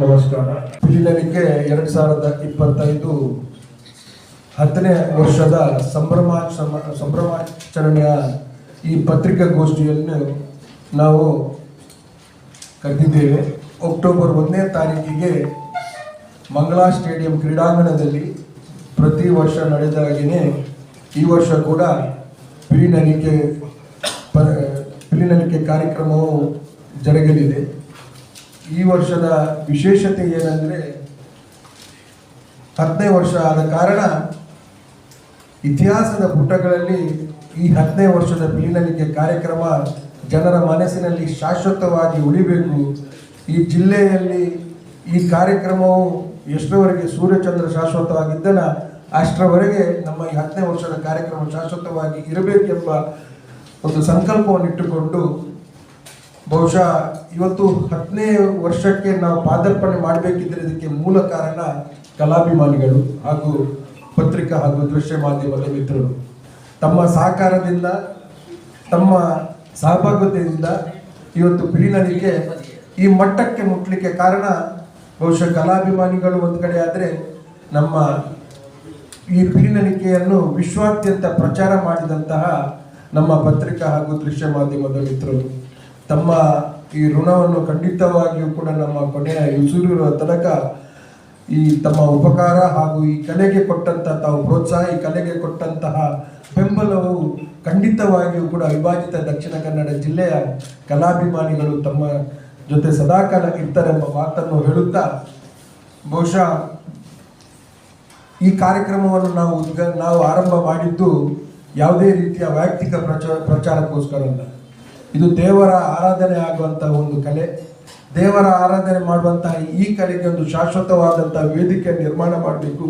ನಮಸ್ಕಾರ. ದಿನಕ್ಕೆ ಎರಡು ಸಾವಿರದ ಇಪ್ಪತ್ತೈದು ಹತ್ತನೇ ವರ್ಷದ ಸಂಭ್ರಮ ಸಂಭ್ರಮಾಚರಣೆಯ ಈ ಪತ್ರಿಕಾಗೋಷ್ಠಿಯನ್ನು ನಾವು ಕರೆದಿದ್ದೇವೆ ಅಕ್ಟೋಬರ್ ಒಂದನೇ ತಾರೀಕಿಗೆ ಮಂಗಳಾ ಸ್ಟೇಡಿಯಂ ಕ್ರೀಡಾಂಗಣದಲ್ಲಿ ಪ್ರತಿ ವರ್ಷ ನಡೆದ ಈ ವರ್ಷ ಕೂಡ ಪಿಲಿನಲಿಕೆ ಪ ಪಿಲಿನಲಿಕೆ ಕಾರ್ಯಕ್ರಮವು ಜರುಗಲಿದೆ. ಈ ವರ್ಷದ ವಿಶೇಷತೆ ಏನಂದರೆ ಹತ್ತನೇ ವರ್ಷ ಆದ ಕಾರಣ ಇತಿಹಾಸದ ಪುಟಗಳಲ್ಲಿ ಈ ಹತ್ತನೇ ವರ್ಷದ ಬೀಳಲಿಕ್ಕೆ ಕಾರ್ಯಕ್ರಮ ಜನರ ಮನಸ್ಸಿನಲ್ಲಿ ಶಾಶ್ವತವಾಗಿ ಉಳಿಬೇಕು. ಈ ಜಿಲ್ಲೆಯಲ್ಲಿ ಈ ಕಾರ್ಯಕ್ರಮವು ಎಷ್ಟರವರೆಗೆ ಸೂರ್ಯಚಂದ್ರ ಶಾಶ್ವತವಾಗಿದ್ದನ ಅಷ್ಟರವರೆಗೆ ನಮ್ಮ ಈ ಹತ್ತನೇ ವರ್ಷದ ಕಾರ್ಯಕ್ರಮ ಶಾಶ್ವತವಾಗಿ ಇರಬೇಕೆಂಬ ಒಂದು ಸಂಕಲ್ಪವನ್ನು ಇಟ್ಟುಕೊಂಡು ಬಹುಶಃ ಇವತ್ತು ಹತ್ತನೇ ವರ್ಷಕ್ಕೆ ನಾವು ಪಾದರ್ಪಣೆ ಮಾಡಬೇಕಿದ್ರೆ ಇದಕ್ಕೆ ಮೂಲ ಕಾರಣ ಕಲಾಭಿಮಾನಿಗಳು ಹಾಗೂ ಪತ್ರಿಕಾ ಹಾಗೂ ದೃಶ್ಯ ಮಾಧ್ಯಮದ ಮಿತ್ರರು. ತಮ್ಮ ಸಹಕಾರದಿಂದ, ತಮ್ಮ ಸಹಭಾಗಿತ್ವದಿಂದ ಇವತ್ತು ಪಿಲಿನಲಿಗೆ ಈ ಮಟ್ಟಕ್ಕೆ ಮುಟ್ಲಿಕ್ಕೆ ಕಾರಣ ಬಹುಶಃ ಕಲಾಭಿಮಾನಿಗಳು ಒಂದು ಕಡೆ ಆದರೆ ನಮ್ಮ ಈ ಪಿಳಿನಲಿಕೆಯನ್ನು ವಿಶ್ವಾದ್ಯಂತ ಪ್ರಚಾರ ಮಾಡಿದಂತಹ ನಮ್ಮ ಪತ್ರಿಕಾ ಹಾಗೂ ದೃಶ್ಯ ಮಾಧ್ಯಮದ ಮಿತ್ರರು. ತಮ್ಮ ಈ ಋಣವನ್ನು ಖಂಡಿತವಾಗಿಯೂ ಕೂಡ ನಮ್ಮ ಕೊನೆಯ ಉಸಿರಿರುವ ತನಕ ಈ ತಮ್ಮ ಉಪಕಾರ ಹಾಗೂ ಈ ಕಲೆಗೆ ಕೊಟ್ಟಂತಹ ತಾವು ಪ್ರೋತ್ಸಾಹ, ಈ ಕಲೆಗೆ ಕೊಟ್ಟಂತಹ ಬೆಂಬಲವು ಖಂಡಿತವಾಗಿಯೂ ಕೂಡ ವಿಭಾಜಿತ ದಕ್ಷಿಣ ಕನ್ನಡ ಜಿಲ್ಲೆಯ ಕಲಾಭಿಮಾನಿಗಳು ತಮ್ಮ ಜೊತೆ ಸದಾಕಾಲ ಇರ್ತಾರೆಂಬ ಮಾತನ್ನು ಹೇಳುತ್ತಾ, ಬಹುಶಃ ಈ ಕಾರ್ಯಕ್ರಮವನ್ನು ನಾವು ನಾವು ಆರಂಭ ಮಾಡಿದ್ದು ಯಾವುದೇ ರೀತಿಯ ವೈಯಕ್ತಿಕ ಪ್ರಚಾರ ಪ್ರಚಾರಕ್ಕೋಸ್ಕರ ಅಲ್ಲ. ಇದು ದೇವರ ಆರಾಧನೆ ಆಗುವಂತಹ ಒಂದು ಕಲೆ. ದೇವರ ಆರಾಧನೆ ಮಾಡುವಂತಹ ಈ ಕಲೆಗೆ ಒಂದು ಶಾಶ್ವತವಾದಂತಹ ವೇದಿಕೆ ನಿರ್ಮಾಣ ಮಾಡಬೇಕು.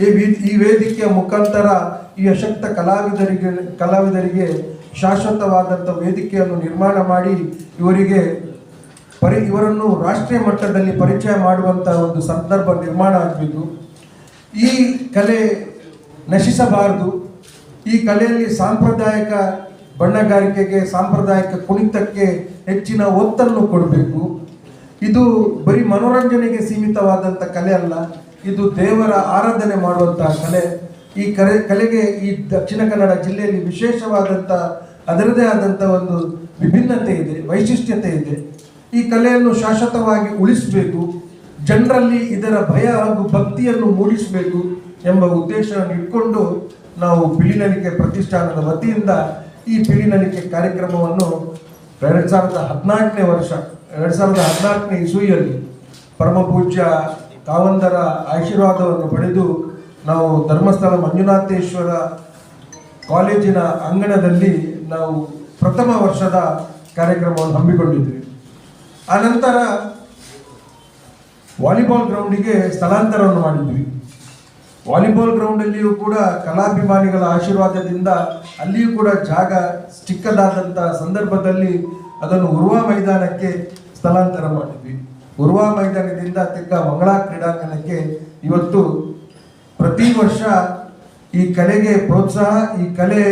ಈ ಈ ವೇದಿಕೆಯ ಮುಖಾಂತರ ಈ ಅಶಕ್ತ ಕಲಾವಿದರಿಗೆ ಕಲಾವಿದರಿಗೆ ಶಾಶ್ವತವಾದಂಥ ವೇದಿಕೆಯನ್ನು ನಿರ್ಮಾಣ ಮಾಡಿ ಇವರಿಗೆ ಪರಿ, ಇವರನ್ನು ರಾಷ್ಟ್ರೀಯ ಮಟ್ಟದಲ್ಲಿ ಪರಿಚಯ ಮಾಡುವಂತಹ ಒಂದು ಸಂದರ್ಭ ನಿರ್ಮಾಣ ಆಗಬೇಕು. ಈ ಕಲೆ ನಶಿಸಬಾರದು. ಈ ಕಲೆಯಲ್ಲಿ ಸಾಂಪ್ರದಾಯಿಕ ಬಣ್ಣಗಾರಿಕೆಗೆ, ಸಾಂಪ್ರದಾಯಿಕ ಕುಣಿತಕ್ಕೆ ಹೆಚ್ಚಿನ ಒತ್ತನ್ನು ಕೊಡಬೇಕು. ಇದು ಬರೀ ಮನೋರಂಜನೆಗೆ ಸೀಮಿತವಾದಂಥ ಕಲೆ ಅಲ್ಲ, ಇದು ದೇವರ ಆರಾಧನೆ ಮಾಡುವಂತಹ ಕಲೆ. ಈ ಕಲೆ ಕಲೆಗೆ ಈ ದಕ್ಷಿಣ ಕನ್ನಡ ಜಿಲ್ಲೆಯಲ್ಲಿ ವಿಶೇಷವಾದಂಥ ಅದರದೇ ಆದಂಥ ಒಂದು ವಿಭಿನ್ನತೆ ಇದೆ, ವೈಶಿಷ್ಟ್ಯತೆ ಇದೆ. ಈ ಕಲೆಯನ್ನು ಶಾಶ್ವತವಾಗಿ ಉಳಿಸಬೇಕು, ಜನರಲ್ಲಿ ಇದರ ಭಯ ಹಾಗೂ ಭಕ್ತಿಯನ್ನು ಮೂಡಿಸಬೇಕು ಎಂಬ ಉದ್ದೇಶವನ್ನು ಇಟ್ಕೊಂಡು ನಾವು ಬಿಳಿನಲಿಕೆ ಪ್ರತಿಷ್ಠಾನದ ವತಿಯಿಂದ ಈ ಪಿಲಿನಲಿಕೆ ಕಾರ್ಯಕ್ರಮವನ್ನು ಎರಡು ಸಾವಿರದ ಹದಿನಾಲ್ಕನೇ ವರ್ಷ, ಎರಡು ಸಾವಿರದ ಹದಿನಾಲ್ಕನೇ ಇಸುವಿಯಲ್ಲಿ ಪರಮ ಪೂಜ್ಯ ಕಾವಂದರ ಆಶೀರ್ವಾದವನ್ನು ಪಡೆದು ನಾವು ಧರ್ಮಸ್ಥಳ ಮಂಜುನಾಥೇಶ್ವರ ಕಾಲೇಜಿನ ಅಂಗಣದಲ್ಲಿ ನಾವು ಪ್ರಥಮ ವರ್ಷದ ಕಾರ್ಯಕ್ರಮವನ್ನು ಹಮ್ಮಿಕೊಂಡಿದ್ವಿ. ಆನಂತರ ವಾಲಿಬಾಲ್ ಗ್ರೌಂಡಿಗೆ ಸ್ಥಳಾಂತರವನ್ನು ಮಾಡಿದ್ವಿ. ವಾಲಿಬಾಲ್ ಗ್ರೌಂಡಲ್ಲಿಯೂ ಕೂಡ ಕಲಾಭಿಮಾನಿಗಳ ಆಶೀರ್ವಾದದಿಂದ ಅಲ್ಲಿಯೂ ಕೂಡ ಜಾಗ ಚಿಕ್ಕದಾದಂಥ ಸಂದರ್ಭದಲ್ಲಿ ಅದನ್ನು ಉರ್ವಾ ಮೈದಾನಕ್ಕೆ ಸ್ಥಳಾಂತರ ಮಾಡಿದ್ವಿ. ಉರ್ವಾ ಮೈದಾನದಿಂದ ತಿಕ್ಕ ಮಂಗಳಾ ಕ್ರೀಡಾಂಗಣಕ್ಕೆ ಇವತ್ತು ಪ್ರತಿ ವರ್ಷ ಈ ಕಲೆಗೆ ಪ್ರೋತ್ಸಾಹ, ಈ ಕಲೆ,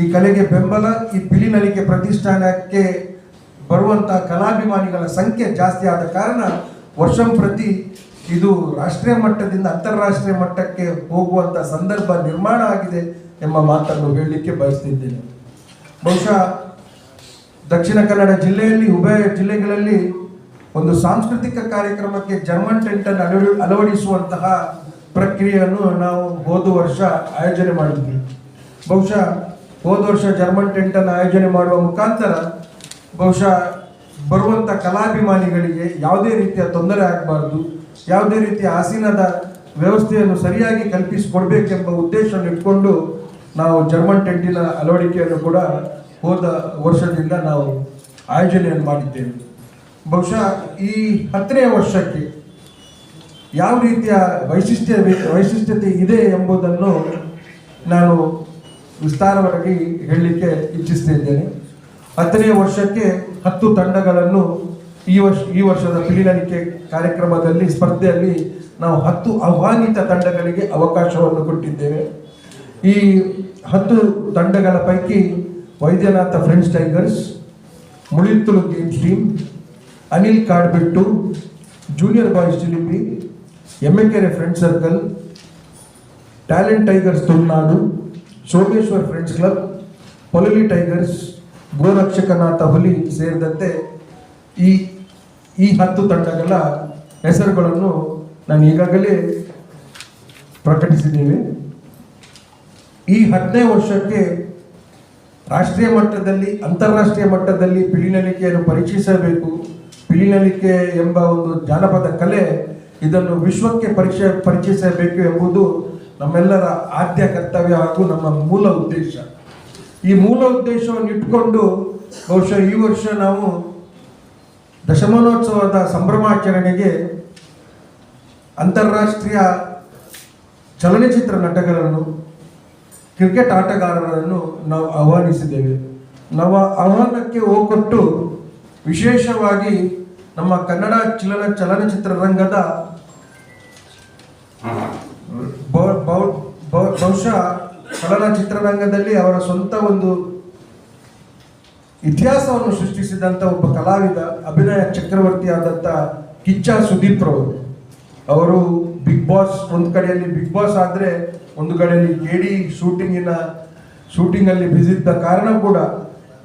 ಈ ಕಲೆಗೆ ಬೆಂಬಲ, ಈ ಪಿಲಿನಲಿಕೆ ಪ್ರತಿಷ್ಠಾನಕ್ಕೆ ಬರುವಂತಹ ಕಲಾಭಿಮಾನಿಗಳ ಸಂಖ್ಯೆ ಜಾಸ್ತಿ ಆದ ಕಾರಣ ವರ್ಷಂ ಪ್ರತಿ ಇದು ರಾಷ್ಟ್ರೀಯ ಮಟ್ಟದಿಂದ ಅಂತಾರಾಷ್ಟ್ರೀಯ ಮಟ್ಟಕ್ಕೆ ಹೋಗುವಂತ ಸಂದರ್ಭ ನಿರ್ಮಾಣ ಆಗಿದೆ ಎಂಬ ಮಾತನ್ನು ಹೇಳಲಿಕ್ಕೆ ಬಯಸ್ತಿದ್ದೇನೆ. ಬಹುಶಃ ದಕ್ಷಿಣ ಕನ್ನಡ ಜಿಲ್ಲೆಯಲ್ಲಿ, ಉಭಯ ಜಿಲ್ಲೆಗಳಲ್ಲಿ ಒಂದು ಸಾಂಸ್ಕೃತಿಕ ಕಾರ್ಯಕ್ರಮಕ್ಕೆ ಜರ್ಮನ್ ಟೆಂಟ್ ಅನ್ನು ಅಳವಡಿ, ಅಳವಡಿಸುವಂತಹ ಪ್ರಕ್ರಿಯೆಯನ್ನು ನಾವು ಹೋದ ವರ್ಷ ಆಯೋಜನೆ ಮಾಡಿದ್ವಿ. ಬಹುಶಃ ಹೋದ ವರ್ಷ ಜರ್ಮನ್ ಟೆಂಟ್ ಅನ್ನು ಆಯೋಜನೆ ಮಾಡುವ ಮುಖಾಂತರ ಬಹುಶಃ ಬರುವಂಥ ಕಲಾಭಿಮಾನಿಗಳಿಗೆ ಯಾವುದೇ ರೀತಿಯ ತೊಂದರೆ ಆಗಬಾರ್ದು. ಯಾವುದೇ ರೀತಿಯ ಆಸೀನದ ವ್ಯವಸ್ಥೆಯನ್ನು ಸರಿಯಾಗಿ ಕಲ್ಪಿಸಿಕೊಡ್ಬೇಕೆಂಬ ಉದ್ದೇಶವನ್ನು ಇಟ್ಕೊಂಡು ನಾವು ಜರ್ಮನ್ ಟೆಂಟಿನ ಅಳವಡಿಕೆಯನ್ನು ಕೂಡ ಹೋದ ವರ್ಷದಿಂದ ನಾವು ಆಯೋಜನೆಯನ್ನು ಮಾಡಿದ್ದೇವೆ. ಬಹುಶಃ ಈ ಹತ್ತನೇ ವರ್ಷಕ್ಕೆ ಯಾವ ರೀತಿಯ ವೈಶಿಷ್ಟ್ಯ ವೈಶಿಷ್ಟ್ಯತೆ ಇದೆ ಎಂಬುದನ್ನು ನಾನು ವಿಸ್ತಾರವಾಗಿ ಹೇಳಲಿಕ್ಕೆ ಇಚ್ಛಿಸ್ತಿದ್ದೇನೆ ಹತ್ತನೇ ವರ್ಷಕ್ಕೆ ಹತ್ತು ತಂಡಗಳನ್ನು ಈ ವರ್ಷ, ಈ ವರ್ಷದ ಪಿಲಿನಲಿಕೆ ಕಾರ್ಯಕ್ರಮದಲ್ಲಿ ಸ್ಪರ್ಧೆಯಲ್ಲಿ ನಾವು ಹತ್ತು ಆಹ್ವಾನಿತ ತಂಡಗಳಿಗೆ ಅವಕಾಶವನ್ನು ಕೊಟ್ಟಿದ್ದೇವೆ. ಈ ಹತ್ತು ತಂಡಗಳ ಪೈಕಿ ವೈದ್ಯನಾಥ ಫ್ರೆಂಚ್ ಟೈಗರ್ಸ್, ಮುಳಿತುಳು ಗೇಮ್ಸ್ ಟೀಮ್, ಅನಿಲ್ ಕಾಡ್ಬಿಟ್ಟು, junior boys ಚಿಲಿಪಿ, Emmekere friend circle, talent tigers Tulunadu, Someshwar friends club Polali tigers, Gorakshakanatha ಹುಲಿ ಸೇರಿದಂತೆ ಈ ಈ ಹತ್ತು ತಂಡಗಳ ಹೆಸರುಗಳನ್ನು ನಾನು ಈಗಾಗಲೇ ಪ್ರಕಟಿಸಿದ್ದೇವೆ ಈ ಹತ್ತನೇ ವರ್ಷಕ್ಕೆ ರಾಷ್ಟ್ರೀಯ ಮಟ್ಟದಲ್ಲಿ, ಅಂತಾರಾಷ್ಟ್ರೀಯ ಮಟ್ಟದಲ್ಲಿ ಪಿಳಿನಲಿಕೆಯನ್ನು ಪರಿಚಯಿಸಬೇಕು ಪಿಳಿನಲಿಕೆ ಎಂಬ ಒಂದು ಜಾನಪದ ಕಲೆ ಇದನ್ನು ವಿಶ್ವಕ್ಕೆ ಪರೀಕ್ಷೆ ಪರಿಚಯಿಸಬೇಕು ಎಂಬುದು ನಮ್ಮೆಲ್ಲರ ಆದ್ಯ ಕರ್ತವ್ಯ ಹಾಗೂ ನಮ್ಮ ಮೂಲ ಉದ್ದೇಶ. ಈ ಮೂಲ ಉದ್ದೇಶವನ್ನು ಇಟ್ಕೊಂಡು ಬಹುಶಃ ಈ ವರ್ಷ ನಾವು ದಶಮಾನೋತ್ಸವದ ಸಂಭ್ರಮಾಚರಣೆಗೆ ಅಂತಾರಾಷ್ಟ್ರೀಯ ಚಲನಚಿತ್ರ ನಟಗಳನ್ನು, ಕ್ರಿಕೆಟ್ ಆಟಗಾರರನ್ನು ನಾವು ಆಹ್ವಾನಿಸಿದ್ದೇವೆ. ನಾವು ಆಹ್ವಾನಕ್ಕೆ ಹೋಗೊಟ್ಟು ವಿಶೇಷವಾಗಿ ನಮ್ಮ ಕನ್ನಡ ಚಲನ ಚಲನಚಿತ್ರ ರಂಗದ ಬಹುಶಃ ಚಲನಚಿತ್ರರಂಗದಲ್ಲಿ ಅವರ ಸ್ವಂತ ಒಂದು ಇತಿಹಾಸವನ್ನು ಸೃಷ್ಟಿಸಿದಂಥ ಒಬ್ಬ ಕಲಾವಿದ, ಅಭಿನಯ ಚಕ್ರವರ್ತಿ ಆದಂಥ ಕಿಚ್ಚ ಸುದೀಪ್ ರವರು. ಅವರು ಬಿಗ್ ಬಾಸ್ ಒಂದು ಕಡೆಯಲ್ಲಿ ಬಿಗ್ ಬಾಸ್ ಆದರೆ ಒಂದು ಕಡೆಯಲ್ಲಿ ಕೆ ಡಿ ಶೂಟಿಂಗಿನ ಶೂಟಿಂಗಲ್ಲಿ ಬಿಸಿದ್ದ ಕಾರಣ ಕೂಡ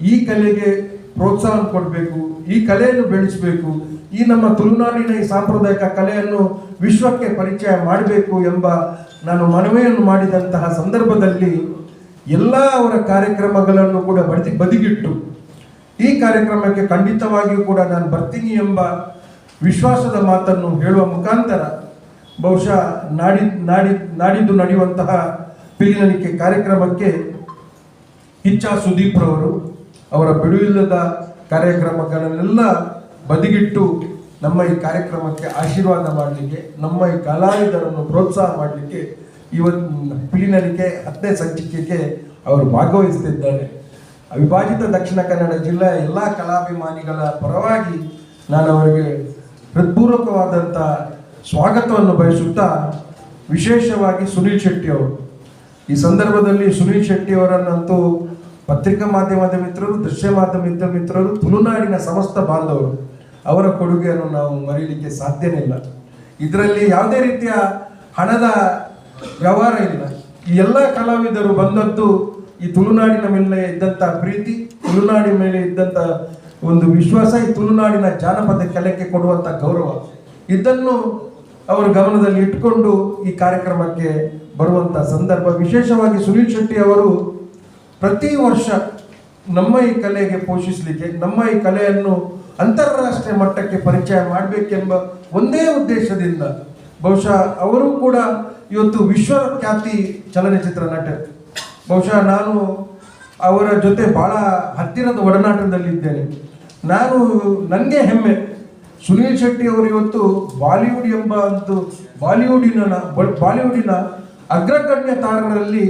ಈ ಕಲೆಗೆ ಪ್ರೋತ್ಸಾಹ ಕೊಡಬೇಕು, ಈ ಕಲೆಯನ್ನು ಬೆಳೆಸಬೇಕು, ಈ ನಮ್ಮ ತುಳುನಾಡಿನ ಈ ಸಾಂಪ್ರದಾಯಿಕ ಕಲೆಯನ್ನು ವಿಶ್ವಕ್ಕೆ ಪರಿಚಯ ಮಾಡಬೇಕು ಎಂಬ ನಾನು ಮನವಿಯನ್ನು ಮಾಡಿದಂತಹ ಸಂದರ್ಭದಲ್ಲಿ ಎಲ್ಲ ಅವರ ಕಾರ್ಯಕ್ರಮಗಳನ್ನು ಕೂಡ ಬದಿ, ಬದಿಗಿಟ್ಟು ಈ ಕಾರ್ಯಕ್ರಮಕ್ಕೆ ಖಂಡಿತವಾಗಿಯೂ ಕೂಡ ನಾನು ಬರ್ತೀನಿ ಎಂಬ ವಿಶ್ವಾಸದ ಮಾತನ್ನು ಹೇಳುವ ಮುಖಾಂತರ ಬಹುಶಃ ನಾಡಿ ನಾಡಿ, ನಾಡಿದ್ದು ನಡೆಯುವಂತಹ ಪಿಲಿನಲಿಕೆ ಕಾರ್ಯಕ್ರಮಕ್ಕೆ ಹಿಚ್ಚ ಸುದೀಪ್ ರವರು ಅವರ ಬಿಡುವಿಲ್ಲದ ಕಾರ್ಯಕ್ರಮಗಳನ್ನೆಲ್ಲ ಬದಿಗಿಟ್ಟು ನಮ್ಮ ಈ ಕಾರ್ಯಕ್ರಮಕ್ಕೆ ಆಶೀರ್ವಾದ ಮಾಡಲಿಕ್ಕೆ, ನಮ್ಮ ಈ ಕಲಾವಿದರನ್ನು ಪ್ರೋತ್ಸಾಹ ಮಾಡಲಿಕ್ಕೆ ಇವತ್ತು ಪಿಲಿನಲಿಕೆ ಹತ್ತನೇ ಸಂಚಿಕೆಗೆ ಅವರು ಭಾಗವಹಿಸ್ತಿದ್ದಾರೆ. ಅವಿಭಾಜಿತ ದಕ್ಷಿಣ ಕನ್ನಡ ಜಿಲ್ಲೆಯ ಎಲ್ಲ ಕಲಾಭಿಮಾನಿಗಳ ಪರವಾಗಿ ನಾನು ಅವರಿಗೆ ಹೃತ್ಪೂರ್ವಕವಾದಂಥ ಸ್ವಾಗತವನ್ನು ಬಯಸುತ್ತಾ ವಿಶೇಷವಾಗಿ ಸುನೀಲ್ ಶೆಟ್ಟಿ ಅವರು. ಈ ಸಂದರ್ಭದಲ್ಲಿ ಸುನೀಲ್ ಶೆಟ್ಟಿ ಅವರನ್ನಂತೂ ಪತ್ರಿಕಾ ಮಾಧ್ಯಮದ ಮಿತ್ರರು, ದೃಶ್ಯ ಮಾಧ್ಯಮದ ಮಿತ್ರರು, ತುಳುನಾಡಿನ ಸಮಸ್ತ ಬಾಂಧವರು ಅವರ ಕೊಡುಗೆಯನ್ನು ನಾವು ಮರೀಲಿಕ್ಕೆ ಸಾಧ್ಯನೇ ಇಲ್ಲ ಇದರಲ್ಲಿ ಯಾವುದೇ ರೀತಿಯ ಹಣದ ವ್ಯವಹಾರ ಇಲ್ಲ. ಈ ಎಲ್ಲ ಕಲಾವಿದರು ಬಂದದ್ದು ಈ ತುಳುನಾಡಿನ ಮೇಲೆ ಇದ್ದಂಥ ಪ್ರೀತಿ ತುಳುನಾಡಿನ ಮೇಲೆ ಇದ್ದಂಥ ಒಂದು ವಿಶ್ವಾಸ ಈ ತುಳುನಾಡಿನ ಜಾನಪದ ಕಲೆಗೆ ಕೊಡುವಂಥ ಗೌರವ. ಇದನ್ನು ಅವರು ಗಮನದಲ್ಲಿ ಇಟ್ಕೊಂಡು ಈ ಕಾರ್ಯಕ್ರಮಕ್ಕೆ ಬರುವಂಥ ಸಂದರ್ಭ. ವಿಶೇಷವಾಗಿ ಸುನೀಲ್ ಶೆಟ್ಟಿ ಅವರು ಪ್ರತಿ ವರ್ಷ ನಮ್ಮ ಈ ಕಲೆಗೆ ಪೋಷಿಸಲಿಕ್ಕೆ, ನಮ್ಮ ಈ ಕಲೆಯನ್ನು ಅಂತಾರಾಷ್ಟ್ರೀಯ ಮಟ್ಟಕ್ಕೆ ಪರಿಚಯ ಮಾಡಬೇಕೆಂಬ ಒಂದೇ ಉದ್ದೇಶದಿಂದ ಬಹುಶಃ ಅವರು ಕೂಡ ಇವತ್ತು ವಿಶ್ವಖ್ಯಾತಿ ಚಲನಚಿತ್ರ ನಟ. ಬಹುಶಃ ನಾನು ಅವರ ಜೊತೆ ಬಹಳ ಹತ್ತಿರದ ಒಡನಾಟದಲ್ಲಿದ್ದೇನೆ ನಾನು ನನಗೆ ಹೆಮ್ಮೆ. ಸುನೀಲ್ ಶೆಟ್ಟಿ ಅವರು ಇವತ್ತು ಬಾಲಿವುಡ್ ಎಂಬ ಒಂದು ಬಾಲಿವುಡಿನ ಬಾಲಿವುಡಿನ ಅಗ್ರಗಣ್ಯ ತಾರರಲ್ಲಿ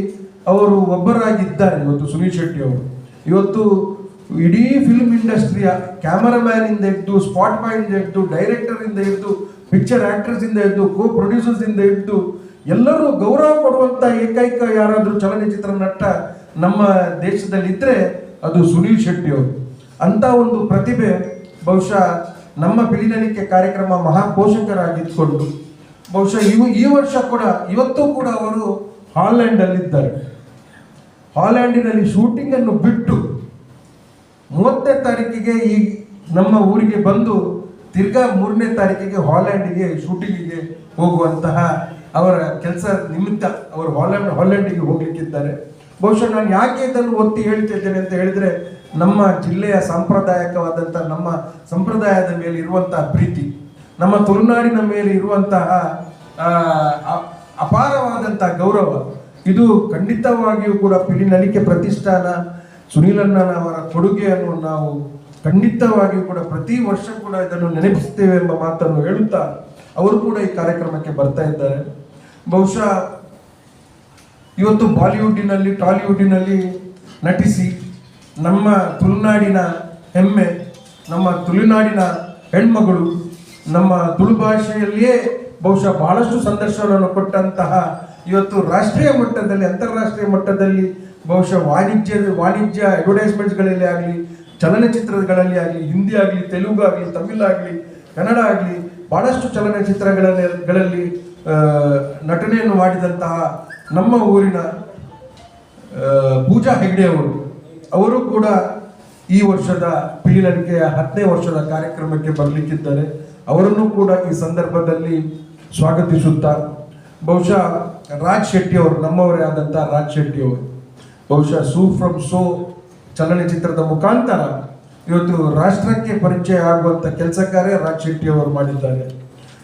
ಅವರು ಒಬ್ಬರಾಗಿದ್ದಾರೆ ಇವತ್ತು ಸುನೀಲ್ ಶೆಟ್ಟಿ ಅವರು. ಇವತ್ತು ಇಡೀ ಫಿಲ್ಮ್ ಇಂಡಸ್ಟ್ರಿಯ ಕ್ಯಾಮರಾಮ್ಯಾನಿಂದ ಹಿಡಿದು ಸ್ಪಾಟ್ ಬಾಯ್ ಇಂದ ಹಿಡಿದು ಡೈರೆಕ್ಟರ್ ಇಂದ ಹಿಡಿದು ಪಿಕ್ಚರ್ ಆಕ್ಟರ್ಸ್ ಇಂದ ಹಿಡಿದು ಕೋ ಪ್ರೊಡ್ಯೂಸರ್ಸ್ ಇಂದ ಹಿಡಿದು ಎಲ್ಲರೂ ಗೌರವ ಕೊಡುವಂತ ಏಕೈಕ ಯಾರಾದರೂ ಚಲನಚಿತ್ರ ನಟ ನಮ್ಮ ದೇಶದಲ್ಲಿ ಇದ್ರೆ ಅದು ಸುನೀಲ್ ಶೆಟ್ಟಿ ಅವರು. ಅಂತ ಒಂದು ಪ್ರತಿಭೆ ಬಹುಶಃ ನಮ್ಮ ಬಿಳಿನಲಿಕೆ ಕಾರ್ಯಕ್ರಮ ಮಹಾಪೋಷಕರಾಗಿದ್ದುಕೊಂಡು, ಬಹುಶಃ ಇವು ಈ ವರ್ಷ ಕೂಡ, ಇವತ್ತು ಕೂಡ ಅವರು ಹಾಲ್ಯಾಂಡಲ್ಲಿದ್ದಾರೆ. ಹಾಲ್ಯಾಂಡಿನಲ್ಲಿ ಹಾಲೆಂಡಿನಲ್ಲಿ ಶೂಟಿಂಗ್ ಅನ್ನು ಬಿಟ್ಟು ಮೂವತ್ತನೇ ತಾರೀಕಿಗೆ ಈ ನಮ್ಮ ಊರಿಗೆ ಬಂದು ತಿರ್ಗಾ ಮೂರನೇ ತಾರೀಕಿಗೆ ಹಾಲ್ಯಾಂಡಿಗೆ ಶೂಟಿಂಗಿಗೆ ಹೋಗುವಂತಹ ಅವರ ಕೆಲಸ ನಿಮಿತ್ತ ಅವರು ಹಾಲೆಂಡ್ ಹಾಲೆಂಡಿಗೆ ಹೋಗ್ಲಿಕ್ಕಿದ್ದಾರೆ. ಬಹುಶಃ ನಾನು ಯಾಕೆ ಇದನ್ನು ಒತ್ತಿ ಹೇಳ್ತಿದ್ದೇನೆ ಅಂತ ಹೇಳಿದ್ರೆ ನಮ್ಮ ಜಿಲ್ಲೆಯ ಸಾಂಪ್ರದಾಯಿಕವಾದಂಥ ನಮ್ಮ ಸಂಪ್ರದಾಯದ ಮೇಲೆ ಇರುವಂತಹ ಪ್ರೀತಿ ನಮ್ಮ ತುಳುನಾಡಿನ ಮೇಲೆ ಇರುವಂತಹ ಆ, ಅ- ಅಪಾರವಾದಂತಹ ಗೌರವ ಇದು ಖಂಡಿತವಾಗಿಯೂ ಕೂಡ ಪಿಲಿನಲಿಕೆ ಪ್ರತಿಷ್ಠಾನ ಸುನೀಲಣ್ಣನವರ ಕೊಡುಗೆಯನ್ನು ನಾವು ಖಂಡಿತವಾಗಿಯೂ ಕೂಡ ಪ್ರತಿ ವರ್ಷ ಕೂಡ ಇದನ್ನು ನೆನಪಿಸ್ತೇವೆ ಎಂಬ ಮಾತನ್ನು ಹೇಳುತ್ತಾ ಅವರು ಕೂಡ ಈ ಕಾರ್ಯಕ್ರಮಕ್ಕೆ ಬರ್ತಾ ಇದ್ದಾರೆ. ಬಹುಶಃ ಇವತ್ತು ಬಾಲಿವುಡ್ಡಿನಲ್ಲಿ ಟಾಲಿವುಡ್ಡಿನಲ್ಲಿ ನಟಿಸಿ ನಮ್ಮ ತುಳುನಾಡಿನ ಹೆಮ್ಮೆ, ನಮ್ಮ ತುಳುನಾಡಿನ ಹೆಣ್ಮಗಳು, ನಮ್ಮ ತುಳು ಭಾಷೆಯಲ್ಲಿಯೇ ಬಹುಶಃ ಬಹಳಷ್ಟು ಸಂದರ್ಶನವನ್ನು ಕೊಟ್ಟಂತಹ ಇವತ್ತು ರಾಷ್ಟ್ರೀಯ ಮಟ್ಟದಲ್ಲಿ, ಅಂತಾರಾಷ್ಟ್ರೀಯ ಮಟ್ಟದಲ್ಲಿ ಬಹುಶಃ ವಾಣಿಜ್ಯ ವಾಣಿಜ್ಯ ಅಡ್ವರ್ಟೈಸ್ಮೆಂಟ್ಸ್ಗಳಲ್ಲಿ ಆಗಲಿ, ಚಲನಚಿತ್ರಗಳಲ್ಲಿ ಆಗಲಿ, ಹಿಂದಿ ಆಗಲಿ, ತೆಲುಗು ಆಗಲಿ, ತಮಿಳ್ ಆಗಲಿ, ಕನ್ನಡ ಆಗಲಿ, ಬಹಳಷ್ಟು ಚಲನಚಿತ್ರಗಳಲ್ಲಿ ನಟನೆಯನ್ನು ಮಾಡಿದಂತಹ ನಮ್ಮ ಊರಿನ ಪೂಜಾ ಹೆಗ್ಡೆ ಅವರು ಅವರು ಕೂಡ ಈ ವರ್ಷದ ಪೀಳಿಗೆಯ ಹತ್ತನೇ ವರ್ಷದ ಕಾರ್ಯಕ್ರಮಕ್ಕೆ ಬರಲಿಕ್ಕಿದ್ದಾರೆ. ಅವರನ್ನು ಕೂಡ ಈ ಸಂದರ್ಭದಲ್ಲಿ ಸ್ವಾಗತಿಸುತ್ತಾ, ಬಹುಶಃ ರಾಜ್ ಶೆಟ್ಟಿ ಅವರು, ನಮ್ಮವರೇ ಆದಂತಹ ರಾಜ್ ಶೆಟ್ಟಿ ಅವರು, ಬಹುಶಃ ಸೂ ಫ್ರಮ್ ಸೋ ಚಲನಚಿತ್ರದ ಮುಖಾಂತರ ಇವತ್ತು ರಾಷ್ಟ್ರಕ್ಕೆ ಪರಿಚಯ ಆಗುವಂತ ಕೆಲಸ ಕಾರ್ಯ ರಾಜ್ ಶೆಟ್ಟಿ ಅವರು ಮಾಡಿದ್ದಾರೆ.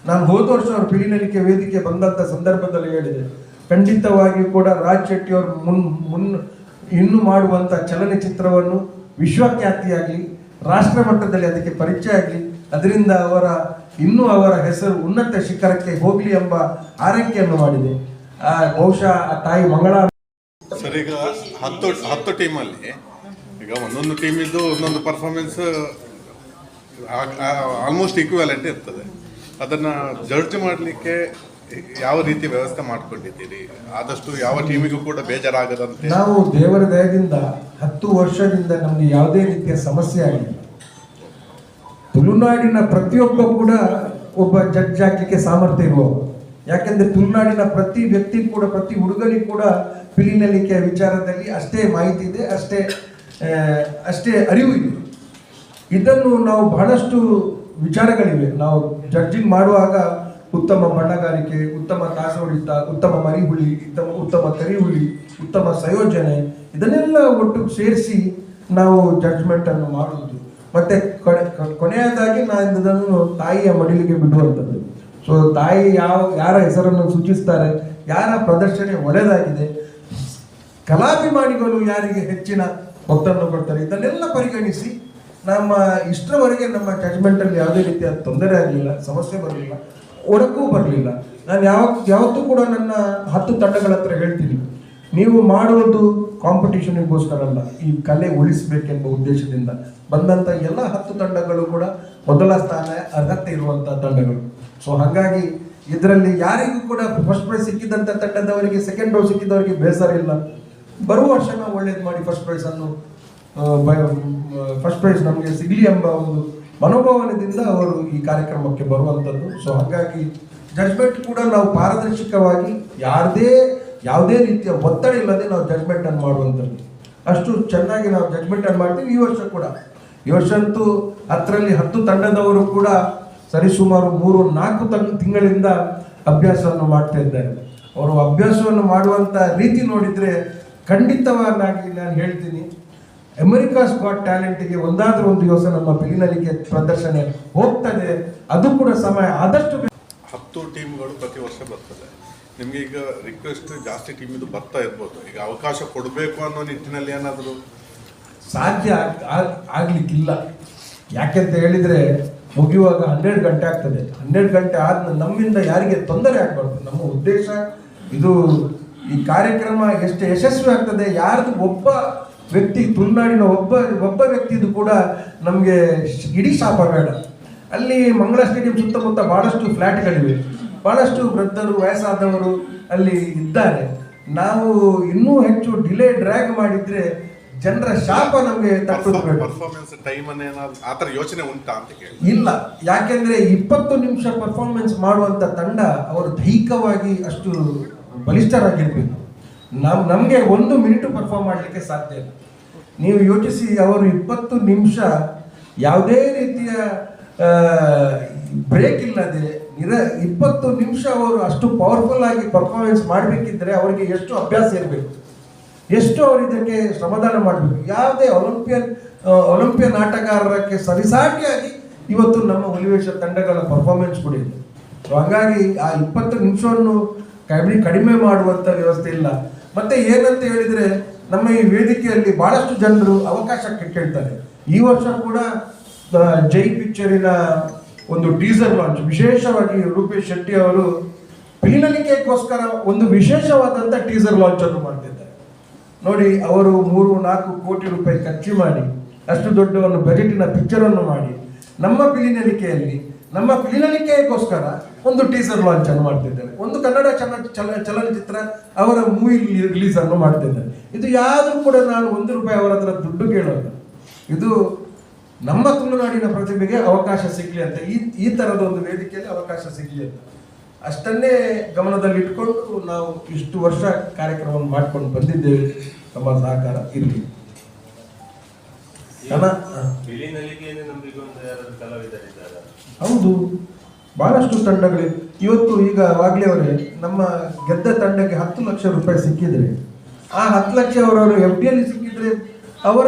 ನಾನು ಹೋದ ವರ್ಷ ಅವರು ಪಿಳಿನಲಿಕೆ ವೇದಿಕೆ ಬಂದಂಥ ಸಂದರ್ಭದಲ್ಲಿ ಹೇಳಿದೆ. ಖಂಡಿತವಾಗಿಯೂ ಕೂಡ ರಾಜ್ ಶೆಟ್ಟಿ ಅವರು ಮುನ್ ಮುನ್, ಇನ್ನು ಮಾಡುವಂಥ ಚಲನಚಿತ್ರವನ್ನು ವಿಶ್ವಖ್ಯಾತಿಯಾಗಲಿ, ರಾಷ್ಟ್ರ ಮಟ್ಟದಲ್ಲಿ ಅದಕ್ಕೆ ಪರಿಚಯ ಆಗಲಿ, ಅದರಿಂದ ಅವರ, ಇನ್ನೂ ಅವರ ಹೆಸರು ಉನ್ನತ ಶಿಖರಕ್ಕೆ ಹೋಗಲಿ ಎಂಬ ಆರೈಕೆಯನ್ನು ಮಾಡಿದೆ. ಬಹುಶಃ ಆ ತಾಯಿ ಮಂಗಳ ಸರ್, ಈಗ ಹತ್ತು ಹತ್ತು ಟೀಮಲ್ಲಿ, ಈಗ ಒಂದೊಂದು ಟೀಮಿದ್ದು ಒಂದೊಂದು ಪರ್ಫಾರ್ಮೆನ್ಸ್ ಆಲ್ಮೋಸ್ಟ್ ಈಕ್ವಾಲೆಂಟ್ ಇರ್ತದೆ. ಅದನ್ನ ಜಡ್ಜ್ ಮಾಡಲಿಕ್ಕೆ ಯಾವ ರೀತಿ ವ್ಯವಸ್ಥೆ ಮಾಡ್ಕೊಂಡಿದ್ದೀರಿ? ಆದಷ್ಟು ಯಾವ ಟೀಮಿಗೂ ಕೂಡ ಬೇಜಾರಾಗದಂತೆ. ನಾವು ದೇವರ ದಯದಿಂದ ಹತ್ತು ವರ್ಷದಿಂದ ನಮಗೆ ಯಾವುದೇ ರೀತಿಯ ಸಮಸ್ಯೆ ಆಗಿಲ್ಲ. ತುಳುನಾಡಿನ ಪ್ರತಿಯೊಬ್ಬ ಕೂಡ ಒಬ್ಬ ಜಡ್ಜ್ ಹಾಕಲಿಕ್ಕೆ ಸಾಮರ್ಥ್ಯ ಇರುವವರು ಯಾಕೆಂದ್ರೆ ತುಳುನಾಡಿನ ಪ್ರತಿ ವ್ಯಕ್ತಿ ಕೂಡ, ಪ್ರತಿ ಹುಡುಗನಿಗೆ ಕೂಡ ಪಿಲಿನಲಿಕೆಯ ವಿಚಾರದಲ್ಲಿ ಅಷ್ಟೇ ಮಾಹಿತಿ ಇದೆ, ಅಷ್ಟೇ ಅಷ್ಟೇ ಅರಿವು ಇದೆ. ಇದನ್ನು ನಾವು ಬಹಳಷ್ಟು ವಿಚಾರಗಳಿವೆ. ನಾವು ಜಡ್ಜಿಂಗ್ ಮಾಡುವಾಗ ಉತ್ತಮ ಬಣ್ಣಗಾರಿಕೆ ಉತ್ತಮ ಕಾಸೋಡಿತ ಉತ್ತಮ ಮರಿಹುಳಿ, ಉತ್ತಮ ಉತ್ತಮ ತರಿಹುಳಿ, ಉತ್ತಮ ಸಂಯೋಜನೆ, ಇದನ್ನೆಲ್ಲ ಒಟ್ಟು ಸೇರಿಸಿ ನಾವು ಜಡ್ಜ್ಮೆಂಟ್ ಅನ್ನು ಮಾಡುವುದು. ಮತ್ತೆ ಕೊನೆ- ಕೊನೆಯದಾಗಿ ನಾನು ಇದನ್ನು ತಾಯಿಯ ಮಡಿಲಿಗೆ ಬಿಡುವಂಥದ್ದು. ಸೊ ತಾಯಿ ಯಾವ, ಯಾರ ಹೆಸರನ್ನು ಸೂಚಿಸ್ತಾರೆ, ಯಾರ ಪ್ರದರ್ಶನ ಒಳ್ಳೆಯದಾಗಿದೆ ಕಲಾಭಿಮಾನಿಗಳು ಯಾರಿಗೆ ಹೆಚ್ಚಿನ ಒತ್ತನ್ನು ಕೊಡ್ತಾರೆ, ಇದನ್ನೆಲ್ಲ ಪರಿಗಣಿಸಿ ನಮ್ಮ ಇಷ್ಟರವರೆಗೆ ನಮ್ಮ ಜಡ್ಜ್ಮೆಂಟ್ ಅಲ್ಲಿ ಯಾವುದೇ ರೀತಿಯ ತೊಂದರೆ ಆಗಲಿಲ್ಲ, ಸಮಸ್ಯೆ ಬರಲಿಲ್ಲ ಒಡಕ್ಕೂ ಬರಲಿಲ್ಲ. ನಾನು ಯಾವ, ಯಾವತ್ತೂ ಕೂಡ ನನ್ನ ಹತ್ತು ತಂಡಗಳ ಹತ್ರ ಹೇಳ್ತೀನಿ. ನೀವು ಮಾಡುವುದು ಕಾಂಪಿಟೇಷನ್ಗೋಸ್ಕರ ಅಲ್ಲ, ಈ ಕಲೆ ಉಳಿಸಬೇಕೆಂಬ ಉದ್ದೇಶದಿಂದ ಬಂದಂತ ಎಲ್ಲ ಹತ್ತು ತಂಡಗಳು ಕೂಡ ಮೊದಲ ಸ್ಥಾನ, ಅರ್ಹತೆ ಇರುವಂಥ ತಂಡಗಳು. ಸೊ ಹಾಗಾಗಿ ಇದರಲ್ಲಿ ಯಾರಿಗೂ ಕೂಡ ಫಸ್ಟ್ ಪ್ರೈಸ್ ಸಿಕ್ಕಿದಂತ ತಂಡದವರಿಗೆ ಸೆಕೆಂಡ್ ಡೋಸ್ ಸಿಕ್ಕಿದವರಿಗೆ ಬೇಸರ ಇಲ್ಲ. ಬರುವ ವರ್ಷ ನಾವು ಒಳ್ಳೇದು ಮಾಡಿ ಫಸ್ಟ್ ಪ್ರೈಸ್ ಅನ್ನು ಫಸ್ಟ್ ಪ್ರೈಸ್ ನಮಗೆ ಸಿಗಲಿ ಎಂಬ ಒಂದು ಮನೋಭಾವನೆಯಿಂದ ಅವರು ಈ ಕಾರ್ಯಕ್ರಮಕ್ಕೆ ಬರುವಂಥದ್ದು. ಸೊ ಹಾಗಾಗಿ ಜಡ್ಜ್ಮೆಂಟ್ ಕೂಡ ನಾವು ಪಾರದರ್ಶಕವಾಗಿ ಯಾರದೇ, ಯಾವುದೇ ರೀತಿಯ ಒತ್ತಡ ಇಲ್ಲದೆ ನಾವು ಜಡ್ಜ್ಮೆಂಟ್ ಅನ್ನು ಮಾಡುವಂಥದ್ದು. ಅಷ್ಟು ಚೆನ್ನಾಗಿ ನಾವು ಜಡ್ಜ್ಮೆಂಟ್ ಅನ್ನು ಮಾಡ್ತೀವಿ ಈ ವರ್ಷ ಕೂಡ. ಈ ವರ್ಷ ಅಂತೂ ಹತ್ತರಲ್ಲಿ ಹತ್ತು ತಂಡದವರು ಕೂಡ ಸರಿಸುಮಾರು ಮೂರು, ನಾಲ್ಕು ತಿಂಗಳಿಂದ ಅಭ್ಯಾಸವನ್ನು ಮಾಡ್ತಾ ಇದ್ದಾರೆ. ಅವರು ಅಭ್ಯಾಸವನ್ನು ಮಾಡುವಂಥ ರೀತಿ ನೋಡಿದರೆ ಖಂಡಿತವಾಗಿ ನಾನು ಹೇಳ್ತೀನಿ. ಅಮೆರಿಕಾಸ್ ಗಾಟ್ ಟ್ಯಾಲೆಂಟ್ಗೆ ಒಂದಾದ್ರೂ ಒಂದು ದಿವಸ ನಮ್ಮ ಬಿಲಿನಲಿಗೆ ಪ್ರದರ್ಶನ ಹೋಗ್ತದೆ ಅದು ಕೂಡ ಸಮಯ ಆದಷ್ಟು ಹತ್ತು ಟೀಮ್ಗಳು ಪ್ರತಿ ವರ್ಷ ಬರ್ತದೆ. ನಿಮಗೆ ಈಗ ರಿಕ್ವೆಸ್ಟ್ ಜಾಸ್ತಿ ಟೀಮಿದು ಬರ್ತಾ ಇರ್ಬೋದು. ಈಗ ಅವಕಾಶ ಕೊಡಬೇಕು ಅನ್ನೋ ನಿಟ್ಟಿನಲ್ಲಿ ಏನಾದರೂ? ಸಾಧ್ಯ ಆಗ್- ಆಗ್- ಆಗ್ಲಿಕ್ಕಿಲ್ಲ. ಯಾಕೆಂತ ಹೇಳಿದ್ರೆ ಮುಗಿಯುವಾಗ ಹನ್ನೆರಡು ಗಂಟೆ ಆಗ್ತದೆ. ಹನ್ನೆರಡು ಗಂಟೆ ಆದ ನಮ್ಮಿಂದ ಯಾರಿಗೆ ತೊಂದರೆ ಆಗಬಾರ್ದು. ನಮ್ಮ ಉದ್ದೇಶ ಇದು ಈ ಕಾರ್ಯಕ್ರಮ ಎಷ್ಟು ಯಶಸ್ವಿ ಆಗ್ತದೆ ಯಾರ್ದು ಒಬ್ಬ ವ್ಯಕ್ತಿ ತುಳುನಾಡಿನ ಒಬ್ಬ ಒಬ್ಬ ವ್ಯಕ್ತಿದು ಕೂಡ ನಮಗೆ ಇಡೀ ಶಾಪ ಬೇಡ. ಅಲ್ಲಿ ಮಂಗಳ ಸ್ಟೇಡಿಯಂ ಸುತ್ತಮುತ್ತ ಬಹಳಷ್ಟು ಫ್ಲ್ಯಾಟ್ಗಳಿವೆ ಬಹಳಷ್ಟು ವೃದ್ಧರು ವಯಸ್ಸಾದವರು ಅಲ್ಲಿ ಇದ್ದಾರೆ. ನಾವು ಇನ್ನೂ ಹೆಚ್ಚು ಡಿಲೇ ಡ್ರ್ಯಾಗ್ ಮಾಡಿದ್ರೆ ಜನರ ಶಾಪ ನಮಗೆ ಪರ್ಫಾರ್ಮೆನ್ಸ್ ಟೈಮ್ ಆ ಥರ ಯೋಚನೆ ಉಂಟಾ ಅಂತ ಕೇಳಿ. ಇಲ್ಲ. ಯಾಕೆಂದ್ರೆ ಇಪ್ಪತ್ತು ನಿಮಿಷ ಪರ್ಫಾರ್ಮೆನ್ಸ್ ಮಾಡುವಂತ ತಂಡ ಅವರು ದೈಹಿಕವಾಗಿ ಅಷ್ಟು ಬಲಿಷ್ಠರಾಗಿರ್ಬೇಕು. ನಮ್, ನಮಗೆ ಒಂದು ಮಿನಿಟ್ ಪರ್ಫಾರ್ಮ್ ಮಾಡಲಿಕ್ಕೆ ಸಾಧ್ಯ ಇಲ್ಲ. ನೀವು ಯೋಚಿಸಿ, ಅವರು ಇಪ್ಪತ್ತು ನಿಮಿಷ ಯಾವುದೇ ರೀತಿಯ ಬ್ರೇಕ್ ಇಲ್ಲದೆ ನಿರ, ಇಪ್ಪತ್ತು ನಿಮಿಷ ಅವರು ಅಷ್ಟು ಪವರ್ಫುಲ್ ಆಗಿ ಪರ್ಫಾರ್ಮೆನ್ಸ್ ಮಾಡಬೇಕಿದ್ರೆ ಅವರಿಗೆ ಎಷ್ಟು ಅಭ್ಯಾಸ ಇರಬೇಕು? ಎಷ್ಟು ಅವರು ಇದಕ್ಕೆ ಶ್ರಮದಾನ ಮಾಡಬೇಕು? ಯಾವುದೇ ಒಲಿಂಪಿಯನ್ ಒಲಿಂಪಿಯನ್ ಆಟಗಾರರಕ್ಕೆ ಸರಿಸಾಟಿಯಾಗಿ ಇವತ್ತು ನಮ್ಮ ಹುಲಿವೇಶ ತಂಡಗಳ ಪರ್ಫಾರ್ಮೆನ್ಸ್ ಕೂಡ ಸೊ ಹಾಗಾಗಿ ಆ ಇಪ್ಪತ್ತು ನಿಮಿಷವನ್ನು ಕಡಿಮೆ ಕಡಿಮೆ ಮಾಡುವಂಥ ವ್ಯವಸ್ಥೆ ಇಲ್ಲ. ಮತ್ತೆ ಏನಂತ ಹೇಳಿದ್ರೆ, ನಮ್ಮ ಈ ವೇದಿಕೆಯಲ್ಲಿ ಬಹಳಷ್ಟು ಜನರು ಅವಕಾಶಕ್ಕೆ ಕೇಳ್ತಾರೆ. ಈ ವರ್ಷ ಕೂಡ ಜೈ ಪಿಕ್ಚರಿನ ಒಂದು ಟೀಸರ್ ಲಾಂಚ್ ವಿಶೇಷವಾಗಿ ರೂಪೇಶ್ ಶೆಟ್ಟಿ ಅವರು ಪೀನಲಿಕೆಗೋಸ್ಕರ ಒಂದು ವಿಶೇಷವಾದಂತ ಟೀಸರ್ ಲಾಂಚ್ ಅನ್ನು ಮಾಡ್ತಿದ್ದಾರೆ. ನೋಡಿ, ಅವರು ಮೂರು, ನಾಲ್ಕು ಕೋಟಿ ರೂಪಾಯಿ ಖರ್ಚು ಮಾಡಿ, ಅಷ್ಟು ದೊಡ್ಡ ಒಂದು ಬಜೆಟಿನ ಪಿಕ್ಚರನ್ನು ಮಾಡಿ, ನಮ್ಮ ಪೀನಲಿಕೆಯಲ್ಲಿ ನಮ್ಮ ಪಿಲಿನಲಿಕೆಗೋಸ್ಕರ ಒಂದು ಟೀಸರ್ ಲಾಂಚ್ ಅನ್ನು ಮಾಡ್ತಿದ್ದೇನೆ. ಒಂದು ಕನ್ನಡ ಚಲ ಚಲ ಚಲನಚಿತ್ರ ಅವರ ಮೂವಿ ರಿಲೀಸ್ ಅನ್ನು ಮಾಡ್ತಿದ್ದಾರೆ ಇದು ಯಾರು ಕೂಡ ನಾನು ಒಂದು ರೂಪಾಯಿ ಅವರ ಹತ್ರ ದುಡ್ಡು ಕೇಳೋದು ಇದು ನಮ್ಮ ತುಳುನಾಡಿನ ಪ್ರತಿಭೆಗೆ ಅವಕಾಶ ಸಿಗ್ಲಿ ಅಂತ ಈ ಈ ಥರದ ಒಂದು ವೇದಿಕೆಯಲ್ಲಿ ಅವಕಾಶ ಸಿಗಲಿ ಅಂತ. ಅಷ್ಟನ್ನೇ ಗಮನದಲ್ಲಿಟ್ಕೊಂಡು ನಾವು ಇಷ್ಟು ವರ್ಷ ಕಾರ್ಯಕ್ರಮವನ್ನು ಮಾಡ್ಕೊಂಡು ಬಂದಿದ್ದೇವೆ. ನಮ್ಮ ಸಹಕಾರ ಇರಲಿ. ಹೌದು. ಬಹಳಷ್ಟು ತಂಡಗಳಿವೆ ಇವತ್ತು ಈಗ ವಾಗ್ಲಿ ಅವರೇ, ನಮ್ಮ ಗೆದ್ದ ತಂಡಕ್ಕೆ ಹತ್ತು ಲಕ್ಷ ರೂಪಾಯಿ ಸಿಕ್ಕಿದ್ರೆ, ಆ ಹತ್ತು ಲಕ್ಷ ಅವರವರು ಎಫ್ ಡಿ ಅಲ್ಲಿ ಸಿಕ್ಕಿದ್ರೆ, ಅವರ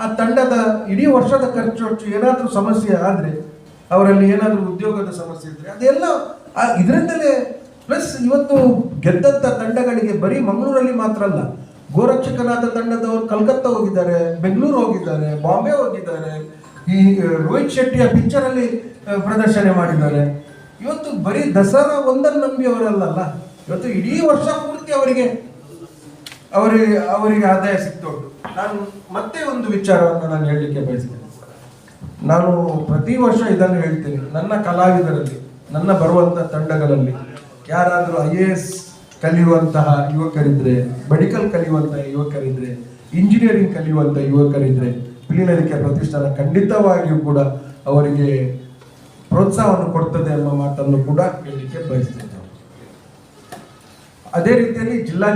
ಆ ತಂಡದ ಇಡೀ ವರ್ಷದ ಖರ್ಚು ಏನಾದರೂ ಸಮಸ್ಯೆ ಆದರೆ, ಅವರಲ್ಲಿ ಏನಾದರೂ ಉದ್ಯೋಗದ ಸಮಸ್ಯೆ ಇದ್ರೆ, ಅದೆಲ್ಲ ಆ ಇದರಿಂದಲೇ, ಪ್ಲಸ್ ಇವತ್ತು ಗೆದ್ದಂಥ ತಂಡಗಳಿಗೆ ಬರೀ ಮಂಗಳೂರಲ್ಲಿ ಮಾತ್ರ ಅಲ್ಲ, ಗೋರಕ್ಷಕನಾದ ತಂಡದವರು ಕಲ್ಕತ್ತಾ ಹೋಗಿದ್ದಾರೆ, ಬೆಂಗಳೂರು ಹೋಗಿದ್ದಾರೆ, ಬಾಂಬೆ ಹೋಗಿದ್ದಾರೆ ಈ ರೋಹಿತ್ ಶೆಟ್ಟಿಯ ಪಿಕ್ಚರ್ ಅಲ್ಲಿ ಪ್ರದರ್ಶನ ಮಾಡಿದ್ದಾರೆ. ಇವತ್ತು ಬರೀ ದಸರಾ ಒಂದನ್ನು ನಂಬಿ ಅವರಲ್ಲಲ್ಲ ಇವತ್ತು ಇಡೀ ವರ್ಷ ಪೂರ್ತಿ ಅವರಿಗೆ ಅವರಿಗೆ ಅವರಿಗೆ ಆದಾಯ ಸಿಗ್ತುಂಟು ನಾನು ಮತ್ತೆ ಒಂದು ವಿಚಾರವನ್ನು ನಾನು ಹೇಳಲಿಕ್ಕೆ ಬಯಸ್ತೇನೆ. ನಾನು ಪ್ರತಿ ವರ್ಷ ಇದನ್ನು ಹೇಳ್ತೇನೆ, ನನ್ನ ಕಲಾವಿದರಲ್ಲಿ, ನನ್ನ ಬರುವಂತಹ ತಂಡಗಳಲ್ಲಿ, ಯಾರಾದರೂ ಐ ಎ ಎಸ್ ಕಲಿಯುವಂತಹ ಯುವಕರಿದ್ರೆ ಮೆಡಿಕಲ್ ಕಲಿಯುವಂತಹ ಯುವಕರಿದ್ರೆ ಇಂಜಿನಿಯರಿಂಗ್ ಕಲಿಯುವಂತಹ ಯುವಕರಿದ್ರೆ ಪಿಲಿನರಿಕೆ ಪ್ರತಿಷ್ಠಾನ ಖಂಡಿತವಾಗಿಯೂ ಕೂಡ ಅವರಿಗೆ ಪ್ರೋತ್ಸಾಹವನ್ನು ಕೊಡ್ತದೆ ಎಂಬ ಮಾತನ್ನು ಕೂಡ ಹೇಳಲಿಕ್ಕೆ ಬಯಸ್ತೇನೆ ಅದೇ ರೀತಿಯಲ್ಲಿ ಜಿಲ್ಲಾ